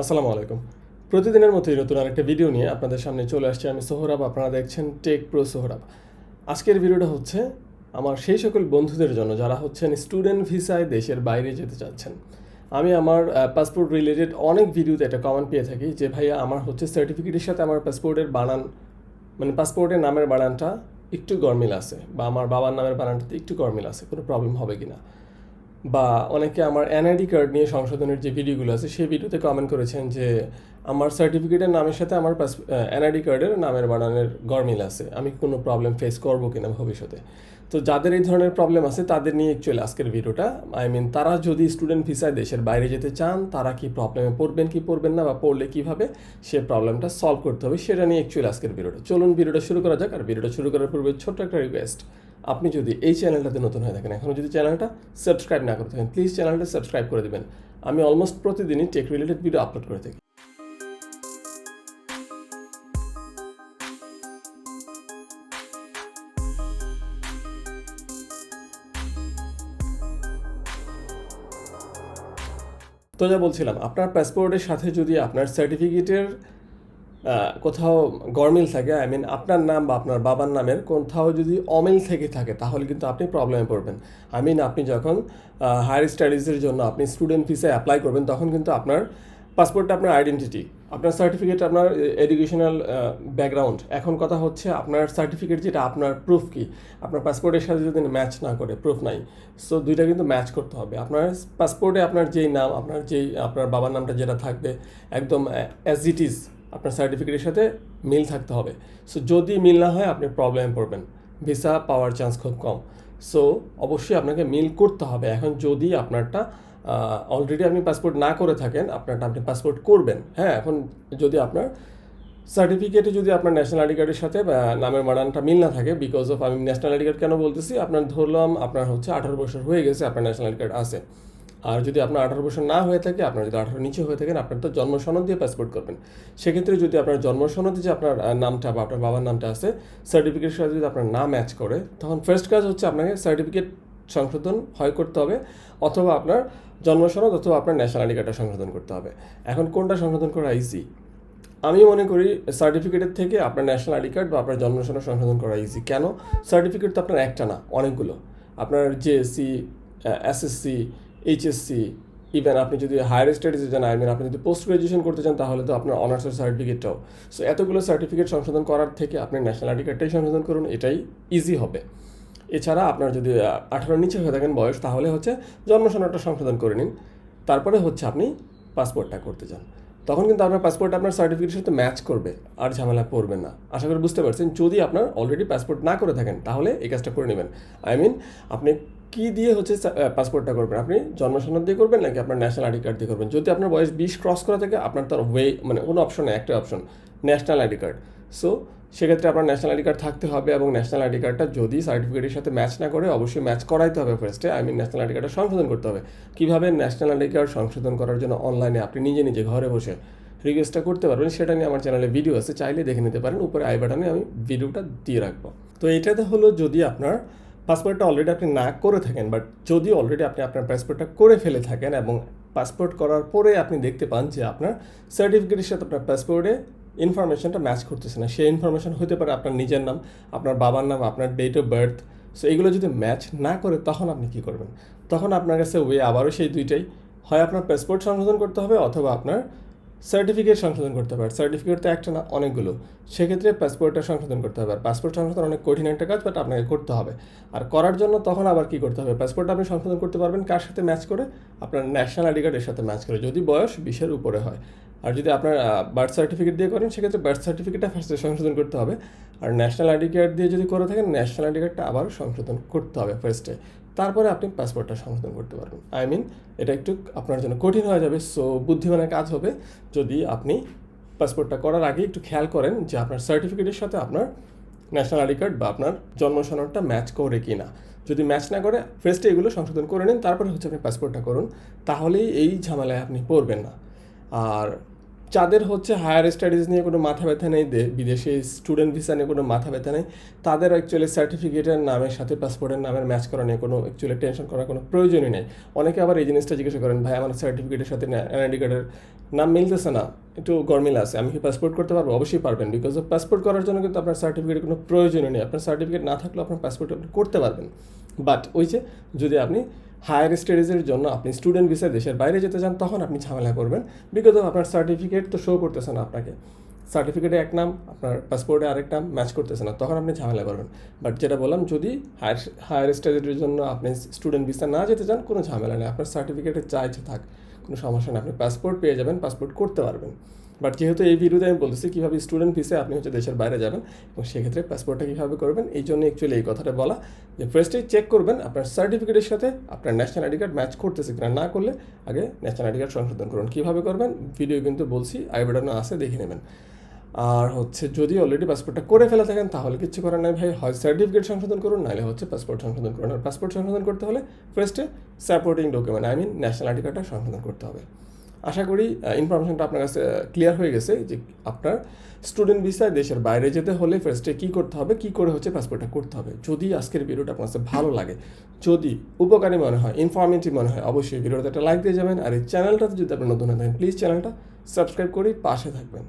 আসসালামু আলাইকুম। প্রতিদিনের মতোই নতুন আরেকটা ভিডিও নিয়ে আপনাদের সামনে চলে আসছে আমি সোহরাব, আপনারা দেখছেন টেক প্রো সোহরাব। আজকের ভিডিওটা হচ্ছে আমার সেই সকল বন্ধুদের জন্য যারা হচ্ছেন স্টুডেন্ট ভিসায় দেশের বাইরে যেতে চাচ্ছেন। আমি আমার পাসপোর্ট রিলেটেড অনেক ভিডিওতে একটা কমেন্ট পেয়ে থাকি যে, ভাইয়া, আমার হচ্ছে সার্টিফিকেটের সাথে আমার পাসপোর্টের বানান মানে পাসপোর্টের নামের বানানটা একটু গরমিল আছে বা আমার বাবার নামের বানানটাতে একটু গরমিল আছে, কোনো প্রবলেম হবে কি না বা অনেকে আমার এনআইডি কার্ড নিয়ে সংশোধনের যে ভিডিওগুলো আছে, সেই ভিডিওতে কমেন্ট করেছেন যে, আমার সার্টিফিকেটের নামের সাথে আমার এনআইডি কার্ডের নামের বানানের গরমিল আছে। আমি কোনো প্রবলেম ফেস করব কিনা ভবিষ্যতে? তো যাদের এই ধরনের প্রবলেম আছে, তাদের নিয়ে অ্যাকচুয়ালি আজকের ভিডিওটা। আই মিন তারা যদি স্টুডেন্ট ভিসায় দেশের বাইরে যেতে চান, তারা কি প্রবলেমে পড়বেন, কি পড়বেন না, বা পড়লে কীভাবে, সে প্রবলেমটা সলভ করতে হবে, সেটা নিয়ে অ্যাকচুয়ালি আজকের ভিডিওটা। চলুন, ভিডিওটা শুরু করা যাক। আর ভিডিওটা শুরু করার পূর্বে ছোট্ট একটা রিকোয়েস্ট আপনি যদি এই চ্যানেলটাতে নতুন হয়ে থাকেন, এখনও যদি চ্যানেলটা সাবস্ক্রাইব না করে থাকেন প্লিজ চ্যানেলটা সাবস্ক্রাইব করে দেবেন। আমি অলমোস্ট প্রতিদিনই টেক রিলেটেড ভিডিও আপলোড করে থাকি। তো যা বলছিলাম, আপনার পাসপোর্টের সাথে যদি আপনার সার্টিফিকেটের কোথাও গরমিল থাকে আই মিন আপনার নাম বা আপনার বাবার নামের কোথাও যদি অমিল থেকে থাকে, তাহলে কিন্তু আপনি প্রবলেমে পড়বেন। আই মিন আপনি যখন হায়ার স্টাডিজের জন্য আপনি স্টুডেন্ট ভিসায় অ্যাপ্লাই করবেন, তখন কিন্তু আপনার পাসপোর্টটা আপনার আইডেন্টিটি আপনার সার্টিফিকেট আপনার এডুকেশনাল ব্যাকগ্রাউন্ড এখন কথা হচ্ছে আপনার সার্টিফিকেট যেটা, আপনার প্রুফ কি? আপনার পাসপোর্টের সাথে যদি ম্যাচ না করে প্রুফ নাই। সো দুইটা কিন্তু ম্যাচ করতে হবে। আপনার পাসপোর্টে আপনার যেই নাম, আপনার যেই, আপনার বাবার নামটা যেটা থাকবে, একদম অ্যাজ ইট ইজ আপনার সার্টিফিকেটের সাথে মিল থাকতে হবে। সো যদি মিল না হয়, আপনি প্রবলেম পড়বেন। ভিসা পাওয়ার চান্স খুব কম। সো অবশ্যই আপনাকে মিল করতে হবে। এখন যদি আপনারটা অলরেডি আপনি পাসপোর্ট না করে থাকেন, আপনারটা আপনি পাসপোর্ট করবেন। হ্যাঁ এখন যদি আপনার সার্টিফিকেটে যদি আপনার ন্যাশনাল আইডি কার্ডের সাথে নামের বানানটা মিল না থাকে বিকজ অফ আমি ন্যাশনাল আইডি কার্ড কেন বলতেছি? আপনার ধরলাম, আপনার হচ্ছে আঠারো বছর হয়ে গেছে, আপনার ন্যাশনাল আইডি কার্ড আছে। আর যদি আপনার আঠারো বছর না হয়ে থাকে, আপনার যদি আঠারো নিচে হয়ে থাকেন, আপনার তো জন্ম সনদ দিয়ে পাসপোর্ট করবেন। সেক্ষেত্রে যদি আপনার জন্ম সনদে যে আপনার নামটা বা আপনার বাবার নামটা আছে সার্টিফিকেটের সাথে যদি আপনার নাম ম্যাচ করে, তখন ফার্স্ট কাজ হচ্ছে আপনাকে সার্টিফিকেট সংশোধন হয় করতে হবে, অথবা আপনার জন্ম সনদ অথবা আপনার ন্যাশনাল আইডি কার্ডটা সংশোধন করতে হবে। এখন কোনটা সংশোধন করা ইজি আমি মনে করি সার্টিফিকেটের থেকে আপনার ন্যাশনাল আইডি কার্ড বা আপনার জন্ম সনদ সংশোধন করা ইজি কেন? সার্টিফিকেট তো আপনার একটা না, অনেকগুলো। আপনার জেএসসি এসএসসি এইচএসসি ইভেন আপনি যদি হায়ার স্টাডিজে যান আই মিন আপনি যদি পোস্ট গ্রাজুয়েশন করতে চান, তাহলে তো আপনার অনার্সের সার্টিফিকেটটাও সো এতগুলো সার্টিফিকেট সংশোধন করার থেকে আপনি ন্যাশনাল আইডি কার্ডটাই সংশোধন করুন, এটাই ইজি হবে। এছাড়া আপনার যদি আঠারোর নিচে হয়ে থাকেন বয়স, তাহলে হচ্ছে জন্ম সনদটা সংশোধন করে নিন। তারপরে হচ্ছে আপনি পাসপোর্টটা করতে চান তখন কিন্তু আপনার পাসপোর্ট আপনার সার্টিফিকেটের সাথে ম্যাচ করবে, আর ঝামেলা পড়বে না। আশা করি বুঝতে পারছেন, যদি আপনার অলরেডি পাসপোর্ট না করে থাকেন, তাহলে এই কাজটা করে নেবেন। আই মিন আপনি কী দিয়ে হচ্ছে পাসপোর্টটা করবেন? আপনি জন্ম দিয়ে করবেন নাকি আপনার ন্যাশনাল আইডি কার্ড দিয়ে করবেন? যদি আপনার বয়স বিশ ক্রস করা থাকে, আপনার তার ওয়ে মানে কোনো অপশন নেই, একটা option national ID card so সেক্ষেত্রে আপনার ন্যাশনাল আইডি কার্ড থাকতে হবে এবং ন্যাশনাল আইডি কার্ডটা যদি সার্টিফিকেটের সাথে ম্যাচ না করে, অবশ্যই ম্যাচ করাইতে হবে ফার্স্টে আই মিন ন্যাশনাল আইডি কার্ডটা সংশোধন করতে হবে। কীভাবে ন্যাশনাল আইডি কার্ড সংশোধন করার জন্য অনলাইনে আপনি নিজে নিজে ঘরে বসে রিকোয়েস্টটা করতে পারবেন, সেটা নিয়ে আমার চ্যানেলে ভিডিও আছে, চাইলে দেখে নিতে পারেন। উপরে আই বাটনে আমি ভিডিওটা দিয়ে রাখব। তো এটাতে হলো যদি আপনার পাসপোর্টটা অলরেডি আপনি না করে থাকেন বাট যদি অলরেডি আপনি আপনার পাসপোর্টটা করে ফেলে থাকেন এবং পাসপোর্ট করার পরে আপনি দেখতে পান যে আপনার সার্টিফিকেটের সাথে আপনার পাসপোর্টে ইনফরমেশনটা ম্যাচ করতেছে না। সেই ইনফরমেশন হতে পারে আপনার নিজের নাম, আপনার বাবার নাম, আপনার ডেট অফ বার্থ সো এগুলো যদি ম্যাচ না করে, তখন আপনি কী করবেন? তখন আপনার কাছে ওয়ে আবারও সেই দুইটাই। হয় আপনার পাসপোর্ট সংশোধন করতে হবে, অথবা আপনার সার্টিফিকেট সংশোধন করতে হবে। সার্টিফিকেট তো একটা না, অনেকগুলো। সেক্ষেত্রে পাসপোর্টটা সংশোধন করতে হবে। আর পাসপোর্ট সংশোধন অনেক কঠিন একটা কাজ বাট আপনাকে করতে হবে। আর করার জন্য তখন আবার কী করতে হবে? পাসপোর্ট আপনি সংশোধন করতে পারবেন কার সাথে ম্যাচ করে? আপনার ন্যাশনাল আইডি কার্ডের সাথে ম্যাচ করে, যদি বয়স বিশের উপরে হয়। আর যদি আপনার বার্থ সার্টিফিকেট দিয়ে করেন, সেক্ষেত্রে বার্থ সার্টিফিকেটটা ফার্স্টে সংশোধন করতে হবে। আর ন্যাশনাল আইডি কার্ড দিয়ে যদি করে থাকেন ন্যাশনাল আইডি কার্ডটা আবার সংশোধন করতে হবে ফার্স্টে তারপরে আপনি পাসপোর্টটা সংশোধন করতে পারবেন। আই মিন এটা একটু আপনার জন্য কঠিন হয়ে যাবে সো বুদ্ধিমানের কাজ হবে যদি আপনি পাসপোর্টটা করার আগে একটু খেয়াল করেন যে আপনার সার্টিফিকেটের সাথে আপনার ন্যাশনাল আইডি কার্ড বা আপনার জন্ম সনদটা ম্যাচ করে কি না যদি ম্যাচ না করে ফার্স্টে এগুলো সংশোধন করে নিন, তারপরে হচ্ছে আপনি পাসপোর্টটা করুন। তাহলেই এই ঝামেলায় আপনি পড়বেন না। আর যাদের হচ্ছে হায়ার স্টাডিজ নিয়ে কোনো মাথা ব্যথা নেই বিদেশে স্টুডেন্ট ভিসা নিয়ে কোনো মাথা ব্যথা নেই, তাদের অ্যাকচুয়ালি সার্টিফিকেটের নামের সাথে পাসপোর্টের নামের ম্যাচ করা নিয়ে কোনো অ্যাকচুয়ালি টেনশন করার কোনো প্রয়োজনই নেই। অনেকে আবার এই জিনিসটা জিজ্ঞাসা করেন, ভাই, আমার সার্টিফিকেটের সাথে এনআইডি কার্ডের নাম মিলতেছে না, একটু গরমিল আছে, আমি কি পাসপোর্ট করতে পারব? অবশ্যই পারবেন বিকজ অফ পাসপোর্ট করার জন্য কিন্তু আপনার সার্টিফিকেটের কোনো প্রয়োজনই নেই। আপনার সার্টিফিকেট না থাকলেও আপনার পাসপোর্ট আপনি করতে পারবেন। বাট ওই যে, যদি আপনি হায়ার স্টাডিজের জন্য আপনি স্টুডেন্ট ভিসা দেশের বাইরে যেতে চান, তখন আপনি ঝামেলা করবেন। অফ আপনার সার্টিফিকেট তো শো করতেছে না আপনাকে। সার্টিফিকেটে এক নাম, আপনার পাসপোর্টে আরেক নাম ম্যাচ করতেছে না, তখন আপনি ঝামেলা করবেন। বাট যেটা বললাম, যদি হায়ার হায়ার স্টাডিজের জন্য আপনি স্টুডেন্ট ভিসা না যেতে চান, কোনো ঝামেলা নেই। আপনার সার্টিফিকেটে চাইছে থাক, কোনো সমস্যা নেই। আপনি পাসপোর্ট পেয়ে যাবেন পাসপোর্ট করতে পারবেন। বাট যেহেতু এই ভিডিওতে আমি বলতেছি কীভাবে স্টুডেন্ট ভিসে আপনি হচ্ছে দেশের বাইরে যাবেন, এবং সেক্ষেত্রে পাসপোর্টটা কীভাবে করবেন, এই জন্য অ্যাকচুয়ালি এই কথাটা বলা। যে ফার্স্টে চেক করবেন আপনার সার্টিফিকেটের সাথে আপনার ন্যাশনাল আইডি কার্ড ম্যাচ করতেছে কিনা না করলে আগে ন্যাশনাল আইডি কার্ড সংশোধন করুন। কীভাবে করবেন? ভিডিও কিন্তু বলছি আই বাটনে আছে, দেখে নেবেন। আর হচ্ছে যদি অলরেডি পাসপোর্টটা করে ফেলে থাকেন, তাহলে কিছু করার নাই ভাই। হয় সার্টিফিকেট সংশোধন করুন, নাহলে হচ্ছে পাসপোর্ট সংশোধন করুন। আর পাসপোর্ট সংশোধন করতে হলে ফার্স্টে supporting document I mean national ID কার্ডটা সংশোধন করতে হবে। আশা করি ইনফরমেশনটা আপনার কাছে ক্লিয়ার হয়ে গেছে যে আপনার স্টুডেন্ট ভিসায় দেশের বাইরে যেতে হলে ফার্স্টে কী করতে হবে, কী করে হচ্ছে পাসপোর্টটা করতে হবে। যদি আজকের ভিডিওটা আপনার কাছে ভালো লাগে, যদি উপকারী মনে হয় ইনফরমেটিভ মনে হয়, অবশ্যই ভিডিওটা একটা লাইক দিয়ে যাবেন। আর এই চ্যানেলটাতে যদি আপনি নতুন হয়ে থাকেন প্লিজ চ্যানেলটা সাবস্ক্রাইব করে পাশে থাকবেন।